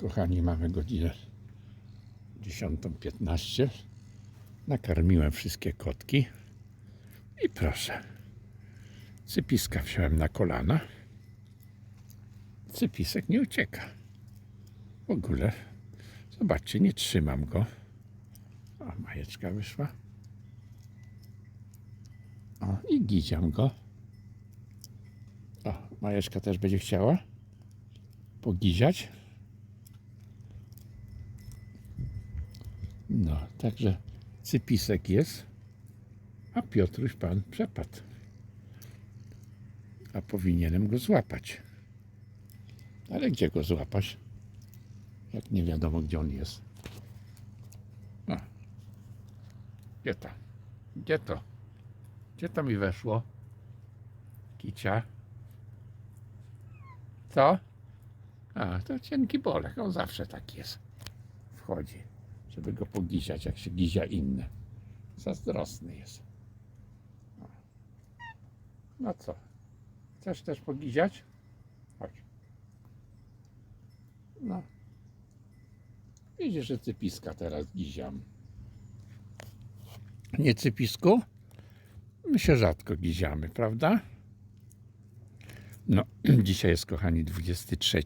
Kochani, mamy godzinę 10.15. Nakarmiłem wszystkie kotki. I proszę. Cypiska wziąłem na kolana. Cypisek nie ucieka. W ogóle. Zobaczcie, nie trzymam go. O, majeczka wyszła. O, i giziam go. O, majeczka też będzie chciała pogiziać. No, także cypisek jest, a Piotruś pan przepadł. A powinienem go złapać. Ale gdzie go złapać? Jak nie wiadomo, gdzie on jest. No. Gdzie to? Gdzie to? Gdzie to mi weszło? Kicia. Co? A, to cienki bolek. On zawsze tak jest. Wchodzi, żeby go pogiziać, jak się gizia inne. Zazdrosny jest. No co? Chcesz też pogiziać? Chodź. No. Widzisz, że cypiska teraz giziam. Nie cypisku? My się rzadko giziamy, prawda? No, dzisiaj jest, kochani, 23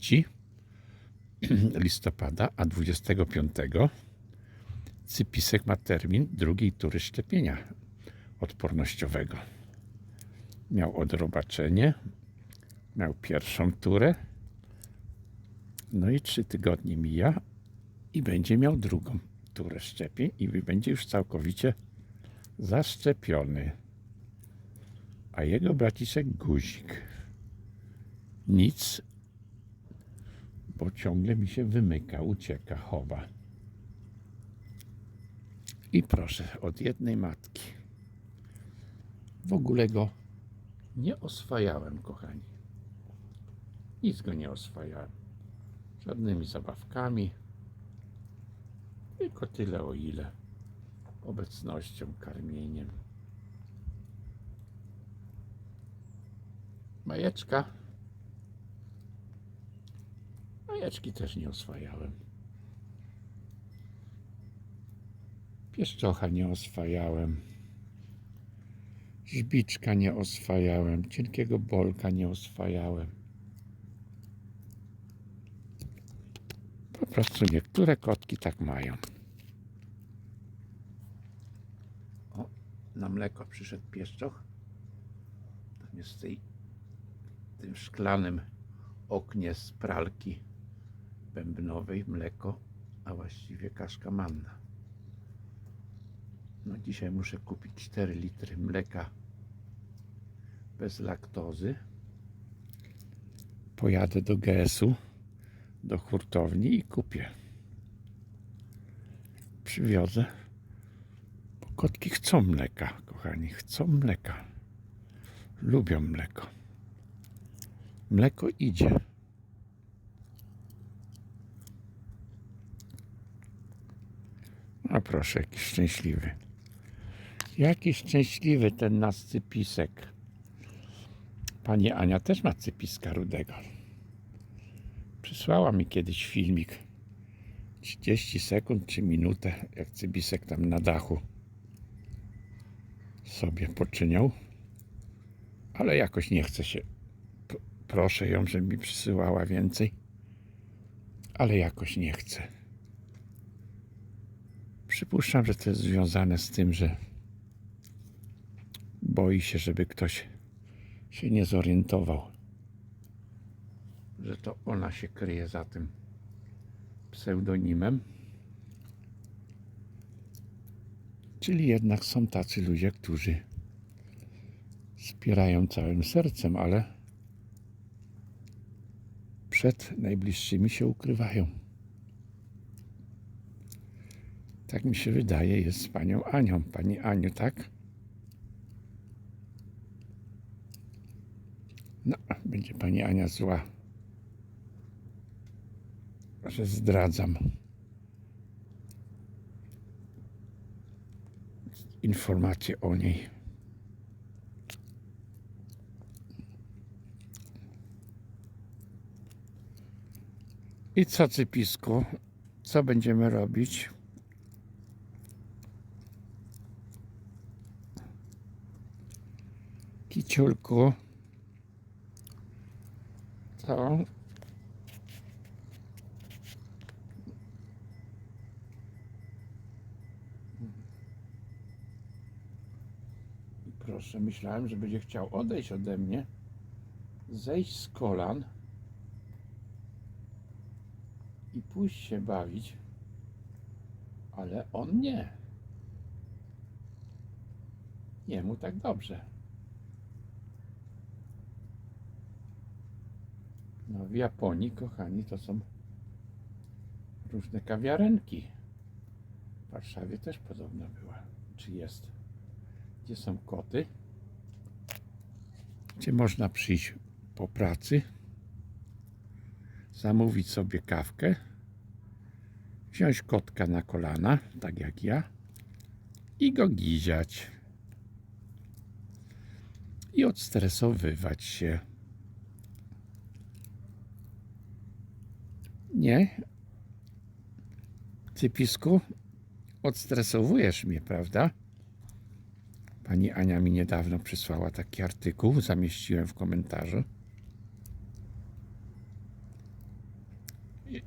listopada, a 25 Cypisek ma termin drugiej tury szczepienia odpornościowego. Miał odrobaczenie, miał pierwszą turę, no i trzy tygodnie mija i będzie miał drugą turę szczepień i będzie już całkowicie zaszczepiony. A jego braciszek guzik nic, bo ciągle mi się wymyka, ucieka, chowa. I proszę, od jednej matki. W ogóle go nie oswajałem, kochani. Nic go nie oswajałem. Żadnymi zabawkami. Tylko tyle o ile. Obecnością, karmieniem. Majeczka. Majeczki też nie oswajałem. Pieszczocha nie oswajałem. Żbiczka nie oswajałem. Cienkiego bolka nie oswajałem. Po prostu niektóre kotki tak mają. O, na mleko przyszedł pieszczoch. Tam jest w tej, tym szklanym oknie z pralki bębnowej mleko, a właściwie kaszka manna. No dzisiaj muszę kupić 4 litry mleka bez laktozy. Pojadę do GS-u, do hurtowni i kupię. Przywiozę. Bo kotki chcą mleka, kochani, chcą mleka. Lubią mleko. Mleko idzie. A proszę, jaki szczęśliwy. Jaki szczęśliwy ten nasz cypisek. Pani Ania też ma cypiska rudego. Przysłała mi kiedyś filmik. 30 sekund czy minutę, jak cypisek tam na dachu sobie poczyniał. Ale jakoś nie chce się. Proszę ją, żeby mi przysyłała więcej. Ale jakoś nie chce. Przypuszczam, że to jest związane z tym, że boi się, żeby ktoś się nie zorientował, że to ona się kryje za tym pseudonimem. Czyli jednak są tacy ludzie, którzy wspierają całym sercem, ale przed najbliższymi się ukrywają. Tak mi się wydaje, jest z panią Anią. Pani Aniu, tak? No, będzie pani Ania zła, że zdradzam informacje o niej. I co, cypisku? Co będziemy robić? Kiciulku. Co? Proszę, myślałem, że będzie chciał odejść ode mnie, zejść z kolan i pójść się bawić, ale on nie. Nie mu tak dobrze. No w Japonii, kochani, to są różne kawiarenki. W Warszawie też podobno była. Czy jest? Gdzie są koty? Gdzie można przyjść po pracy, zamówić sobie kawkę, wziąć kotka na kolana, tak jak ja, i go giziać. I odstresowywać się. Nie? Cypisku, odstresowujesz mnie, prawda? Pani Ania mi niedawno przysłała taki artykuł, zamieściłem w komentarzu,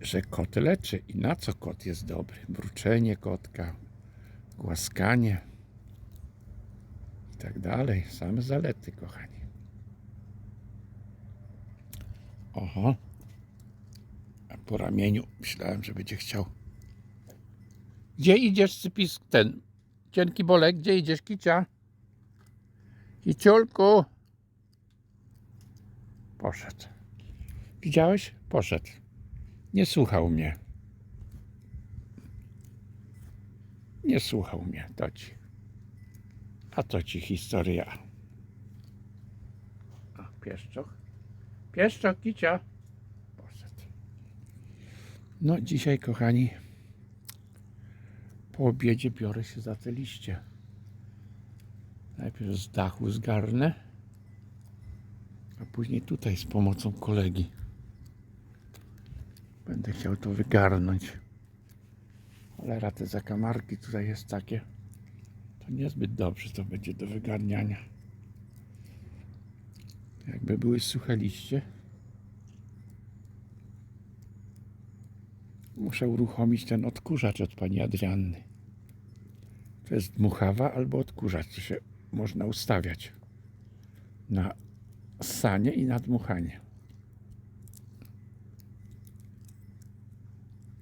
że kot leczy i na co kot jest dobry. Mruczenie kotka, głaskanie i tak dalej. Same zalety, kochani. Oho. A po ramieniu myślałem, że będzie chciał. Gdzie idziesz, cypisk ten? Cienki bolek, gdzie idziesz, kicia? Kiciulku. Poszedł. Widziałeś? Poszedł. Nie słuchał mnie. Nie słuchał mnie. To ci. A to ci historia. O, pieszczoch. Pieszczoch, kicia. No, dzisiaj, kochani, po obiedzie biorę się za te liście. Najpierw z dachu zgarnę, a później tutaj z pomocą kolegi. Będę chciał to wygarnąć. Cholera, te zakamarki tutaj jest takie. To niezbyt dobrze to będzie do wygarniania. Jakby były suche liście. Muszę uruchomić ten odkurzacz od pani Adrianny. To jest dmuchawa albo odkurzacz. To się można ustawiać na ssanie i na dmuchanie.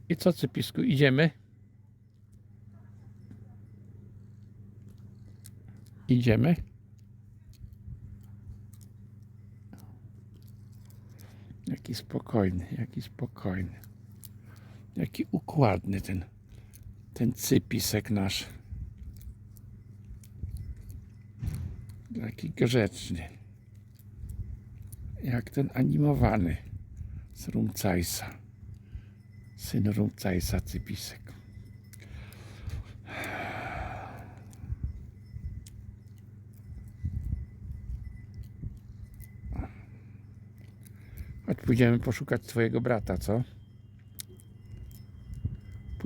I co, cypisku, idziemy? Idziemy? Jaki spokojny, jaki spokojny. Jaki układny ten, ten cypisek nasz. Taki grzeczny. Jak ten animowany z Rumcajsa. Syn Rumcajsa Cypisek. Chodź, pójdziemy poszukać twojego brata, co?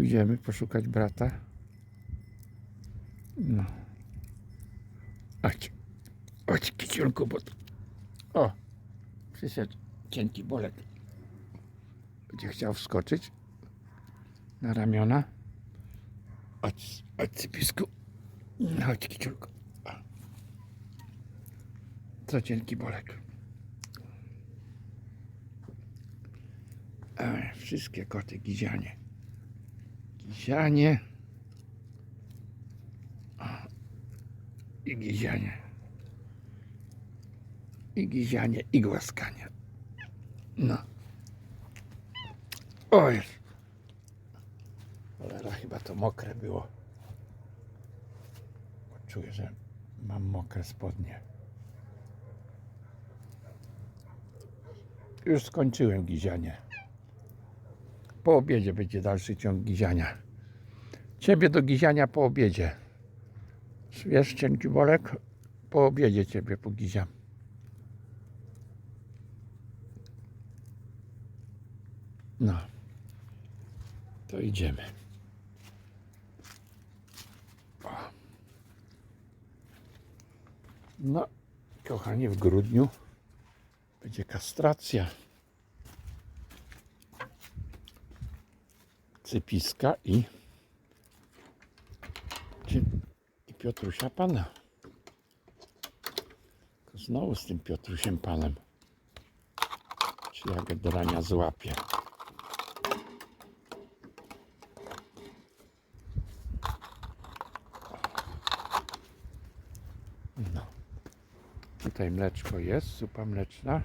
Pójdziemy poszukać brata. No. Chodź. Chodź, kiciulku, bo... tu- O! Przyszedł cienki bolek. Będzie chciał wskoczyć na ramiona. Chodź, chodź, cypisku. Chodź, kiciulku. Co cienki bolek? Ej, wszystkie koty gizianie. Gizianie. I gizianie. I gizianie, i głaskanie. No. Oj. Cholera, chyba to mokre było. Czuję, że mam mokre spodnie. Już skończyłem gizianie. Po obiedzie będzie dalszy ciąg giziania. Ciebie do giziania po obiedzie. Wiesz, cienki bolek? Po obiedzie ciebie pogiziam. No. To idziemy. O. No, kochanie, w grudniu będzie kastracja. Cypiska i, i Piotrusia Pana. Znowu z tym Piotrusiem Panem. Czy jak drania złapie. No. Tutaj mleczko jest, zupa mleczna.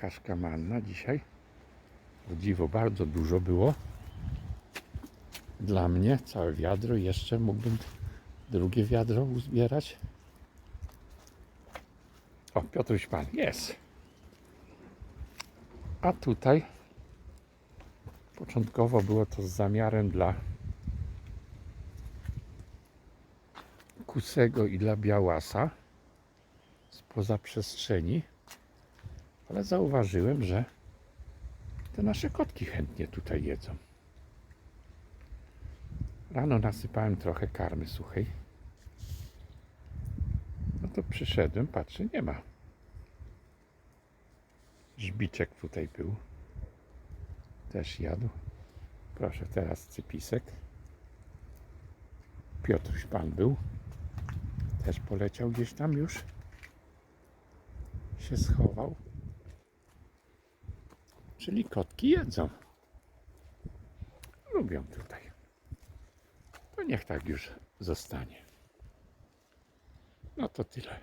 Kaszka manna dzisiaj. O dziwo, bardzo dużo było. Dla mnie całe wiadro. Jeszcze mógłbym drugie wiadro uzbierać. O, Piotruś Pan, jest. A tutaj początkowo było to z zamiarem dla Kusego i dla Białasa spoza przestrzeni, ale zauważyłem, że te nasze kotki chętnie tutaj jedzą. Rano nasypałem trochę karmy suchej. No to przyszedłem, patrzę, nie ma. Żbiczek tutaj był. Też jadł. Proszę, teraz cypisek. Piotruś Pan był. Też poleciał gdzieś tam już. Się schował. Czyli kotki jedzą. Lubią tutaj. To niech tak już zostanie. No to tyle.